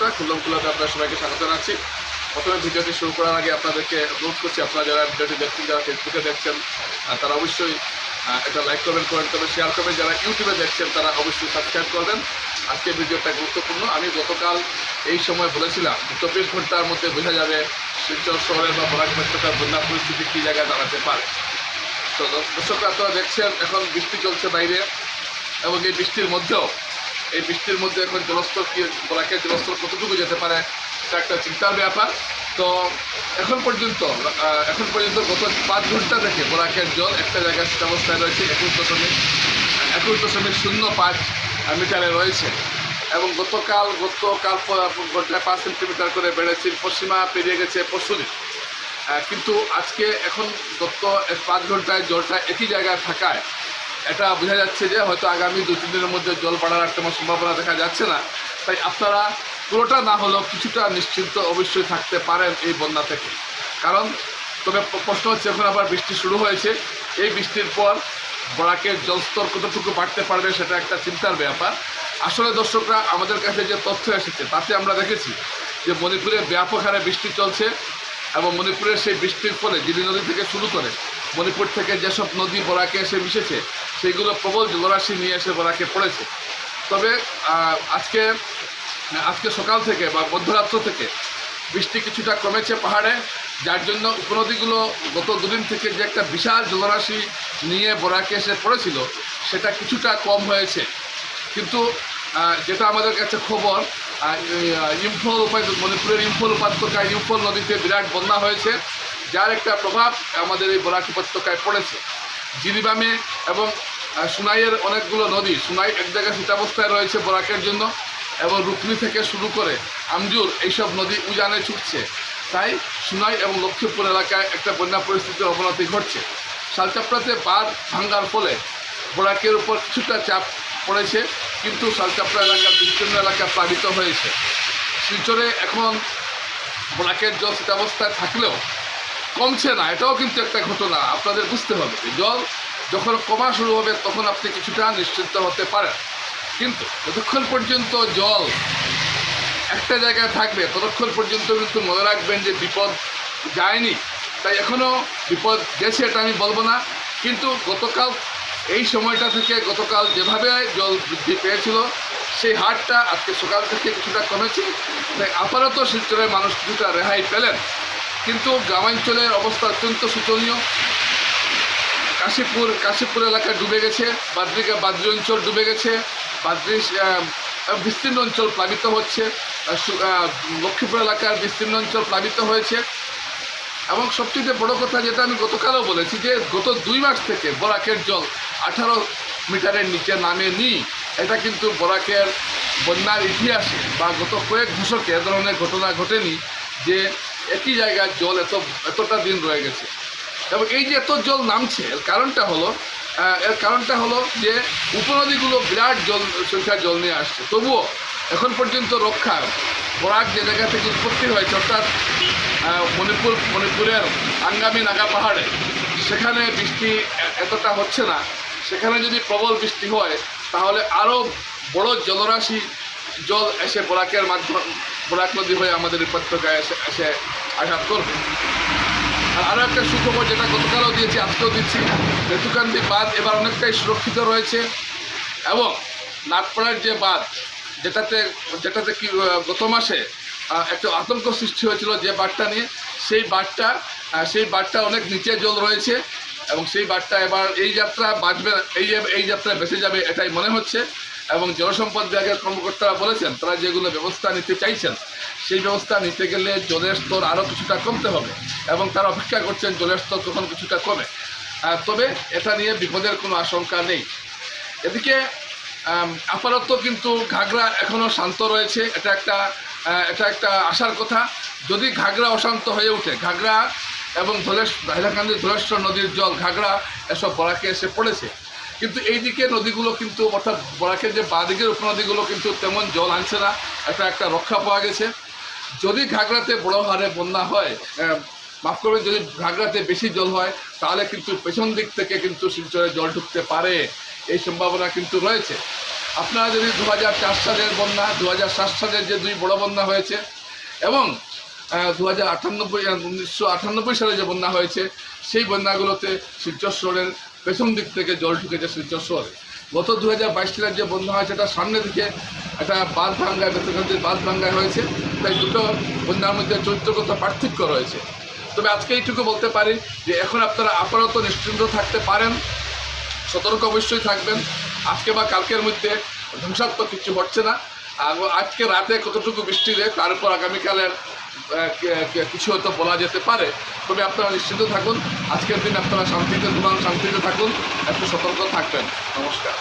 নমস্কার খুল্লম খুল্লাতে আপনার সবাইকে স্বাগত জানাচ্ছি। প্রথমে ভিডিওটি শুরু করার আগে আপনাদেরকে অনুরোধ করছি, আপনারা যারা ভিডিওটি দেখছেন, যারা ফেসবুকে দেখছেন তারা অবশ্যই এটা লাইক করবেন কমেন্ট করবেন শেয়ার করবেন। যারা ইউটিউবে দেখছেন, তারা অবশ্যই সাবস্ক্রাইব করবেন। আজকে ভিডিওটা গুরুত্বপূর্ণ। আমি গতকাল এই সময় বলেছিলাম চব্বিশ ঘণ্টার মধ্যে বোঝা যাবে শিলচর শহরের বা বরাক উপত্যকার বন্যা পরিস্থিতি কী জায়গায় দাঁড়াতে পারে। তো দর্শকরা আপনারা দেখছেন, এখন বৃষ্টি চলছে বাইরে এবং এই বৃষ্টির মধ্যেও এই বৃষ্টির মধ্যে এখন জলস্তর কি বরাকের জলস্তর কতটুকু যেতে পারে, এটা একটা চিন্তার ব্যাপার। তো এখন পর্যন্ত এখন পর্যন্ত গত পাঁচ ঘণ্টা থেকে বরাকের জল একটা জায়গায় স্থিতাবস্থায় রয়েছে একুশ দশমিক একুশ দশমিক শূন্য পাঁচ মিটারে রয়েছে। এবং গতকাল গতকাল ঘন্টায় পাঁচ সেন্টিমিটার করে বেড়েছে, পশ্চিমা পেরিয়ে গেছে পরশুদিন কিন্তু আজকে এখন গত পাঁচ ঘন্টায় জলটা একই জায়গায় থাকায় এটা বোঝা যাচ্ছে যে হয়তো আগামী দু, তিন দিনের মধ্যে জল বাড়ার আর তেমন সম্ভাবনা দেখা যাচ্ছে না। তাই আপনারা পুরোটা না হলেও কিছুটা নিশ্চিন্ত অবশ্যই থাকতে পারেন এই বন্যা থেকে। কারণ তবে প্রশ্ন হচ্ছে, এখন আবার বৃষ্টি শুরু হয়েছে। এই বৃষ্টির পর বরাকের জলস্তর কতটুকু বাড়তে পারবে সেটা একটা চিন্তার ব্যাপার। আসলে দর্শকরা আমাদের কাছে যে তথ্য এসেছে, তাতে আমরা দেখেছি যে মণিপুরে ব্যাপক হারে বৃষ্টি চলছে। এবং মণিপুরের সেই বৃষ্টির ফলে জিরি নদী থেকে শুরু করে মণিপুর থেকে যেসব নদী বরাকে এসে মিশেছে, সেইগুলো প্রবল জলরাশি নিয়ে এসে বরাকে পড়েছে। তবে আজকে আজকে সকাল থেকে বা মধ্যরাত্র থেকে বৃষ্টি কিছুটা কমেছে পাহাড়ে, যার জন্য উপনদীগুলো গত দুদিন থেকে যে একটা বিশাল জলরাশি নিয়ে বরাকে এসে পড়েছিল, সেটা কিছুটা কম হয়েছে। কিন্তু যেটা আমাদের কাছে খবর ইম্ফল মণিপুরের ইম্ফল উপত্যকায় ইম্ফল নদীতে বিরাট বন্যা হয়েছে, যার একটা প্রভাব আমাদের এই বরাক উপত্যকায় পড়েছে। জিরিবামে এবং সুনাইয়ের অনেকগুলো নদী, সুনাই এক জায়গায় শীতাবস্থায় রয়েছে বরাকের জন্য, এবং রুকনি থেকে শুরু করে আমজুর এইসব নদী উজানে ছুটছে। তাই সুনাই এবং লক্ষ্মীপুর এলাকায় একটা বন্যা পরিস্থিতির অবনতি ঘটছে। শালচাপড়াতে বাঁধ ভাঙ্গার ফলে বরাকের উপর কিছুটা চাপ পড়েছে, কিন্তু সালচাপড়া এলাকা বিস্তীর্ণ এলাকা প্লাবিত হয়েছে। শিলচরে এখন বরাকের জল শীতাবস্থায় থাকলেও কমছে না, এটাও কিন্তু একটা ঘটনা, আপনাদের বুঝতে হবে। জল যখন কমা শুরু হবে, তখন আপনি কিছুটা নিশ্চিন্ত হতে পারেন। কিন্তু যতক্ষণ পর্যন্ত জল একটা জায়গায় থাকবে, ততক্ষণ পর্যন্ত কিন্তু মনে রাখবেন যে বিপদ যায়নি। তাই এখনও বিপদ গেছে এটা আমি বলব না, কিন্তু গতকাল এই সময়টা থেকে গতকাল যেভাবে জল বৃদ্ধি পেয়েছিল, সেই হারটা আজকে সকাল থেকে কিছুটা কমেছে। তাই আপাতত শিলচরের মানুষ কিছুটা রেহাই পেলেন। কিন্তু গ্রামাঞ্চলের অবস্থা অত্যন্ত শোচনীয়। কাশীপুর কাশীপুর এলাকা ডুবে গেছে বাদ্রিকা বাদ্রি অঞ্চল ডুবে গেছে, বাদ্রি বিস্তীর্ণ অঞ্চল প্লাবিত হচ্ছে লক্ষ্মীপুর এলাকার বিস্তীর্ণ অঞ্চল প্লাবিত হয়েছে। এবং সবচেয়ে বড় কথা যেটা আমি গতকালও বলেছি যে, গত দুই মাস থেকে বরাকের জল আঠারো মিটারের নিচে নামে নামেনি এটা কিন্তু বরাকের বন্যার ইতিহাসে বা গত কয়েক দশকে এ ধরনের ঘটনা ঘটেনি যে একই জায়গায় জল এত, এতটা দিন রয়ে গেছে। এবং এই যে এত জল নামছে, এর কারণটা হলো এর কারণটা হলো যে উপনদীগুলো বিরাট জল সংখ্যা জল নিয়ে আসছে। তবুও এখন পর্যন্ত রক্ষা বরাক যে জায়গা থেকে উৎপত্তি হয়েছে, অর্থাৎ মণিপুর, মণিপুরের আঙ্গামি নাগা পাহাড়ে, সেখানে বৃষ্টি এতটা হচ্ছে না। সেখানে যদি প্রবল বৃষ্টি হয়, তাহলে আরও বড় জলরাশি জল এসে বরাকের মাধ্যম, বরাক নদী হয়ে আমাদের উপত্যকায় এসে এসে আঘাত করবে। আর আরও একটা সুখবর যেটা গতকালও দিয়েছি, আজকেও দিচ্ছি রেতুকান্দি বাঁধ এবার অনেকটাই সুরক্ষিত রয়েছে এবং নাটপাড়ার যে বাঁধ, যেটাতে যেটাতে কি গত মাসে একটা আতঙ্ক সৃষ্টি হয়েছিল যে বাঁধটা নিয়ে, সেই বাঁধটা সেই বাঁধটা অনেক নিচে জল রয়েছে। এবং সেই বাঁধটা এবার এই যাত্রা বাঁচবে, এই এই যাত্রা বেঁচে যাবে এটাই মনে হচ্ছে। এবং জলসম্পদ বিভাগের কর্মকর্তারা বলেছেন, তারা যেগুলো ব্যবস্থা নিতে চাইছেন, সেই ব্যবস্থা নিতে গেলে জলের স্তর আরও কিছুটা কমতে হবে এবং তারা অপেক্ষা করছেন জলের স্তর তখন কিছুটা কমে। তবে এটা নিয়ে বিপদের কোনো আশঙ্কা নেই। এদিকে আপাতত কিন্তু ঘাগড়া এখনও শান্ত রয়েছে, এটা একটা এটা একটা আশার কথা। যদি ঘাগড়া অশান্ত হয়ে ওঠে ঘাগড়া এবং ধলেশ হাইলাকান্দি ধলেশ্বর নদীর জল ঘাগড়া এসব বরাকে এসে পড়েছে। কিন্তু এই দিকে নদীগুলো কিন্তু অর্থাৎ বরাকের যে বাঁদিকের উপনদীগুলো কিন্তু তেমন জল আনছে না, এটা একটা রক্ষা পাওয়া গেছে। যদি ঘাগড়াতে বড় হারে বন্যা হয় মাফ করবেন, যদি ঘাগড়াতে বেশি জল হয়, তাহলে কিন্তু পেছন দিক থেকে কিন্তু শিলচরে জল ঢুকতে পারে। এই সম্ভাবনা কিন্তু রয়েছে। আপনারা যদি দু হাজার চার সালের বন্যা, দু হাজার সাত সালের যে দুই বড় বন্যা হয়েছে, এবং দু হাজার আটানব্বই উনিশশো আটানব্বই সালে যে বন্যা হয়েছে, সেই বন্যাগুলোতে শিলচর পেছন দিক থেকে জল ঢুকেছে শিলচর গত দু হাজার বাইশ সালের যে বন্যা হয়েছে, এটা সামনে দিকে একটা বাঁধ ভাঙ্গায় বেতনকান্তির বাঁধ ভাঙ্গায় হয়েছে। তাই দুটো বন্যার মধ্যে চরিত্রগত পার্থক্য রয়েছে। তবে আজকে এইটুকু বলতে পারি যে, এখন আপনারা আপাতত নিশ্চিন্ত থাকতে পারেন, সতর্ক অবশ্যই থাকবেন। আজকে বা কালকের মধ্যে ধ্বংসাত্মক কিছু হচ্ছে না। আজকে রাতে কতটুকু বৃষ্টি দেয়, তার উপর আগামীকালের কিছু হয়তো বলা যেতে পারে। তবে আপনারা নিশ্চিত থাকুন, আজকের দিন আপনারা শান্তিতে ঘুমান, শান্তিতে থাকুন, একটু সতর্ক থাকবেন। নমস্কার।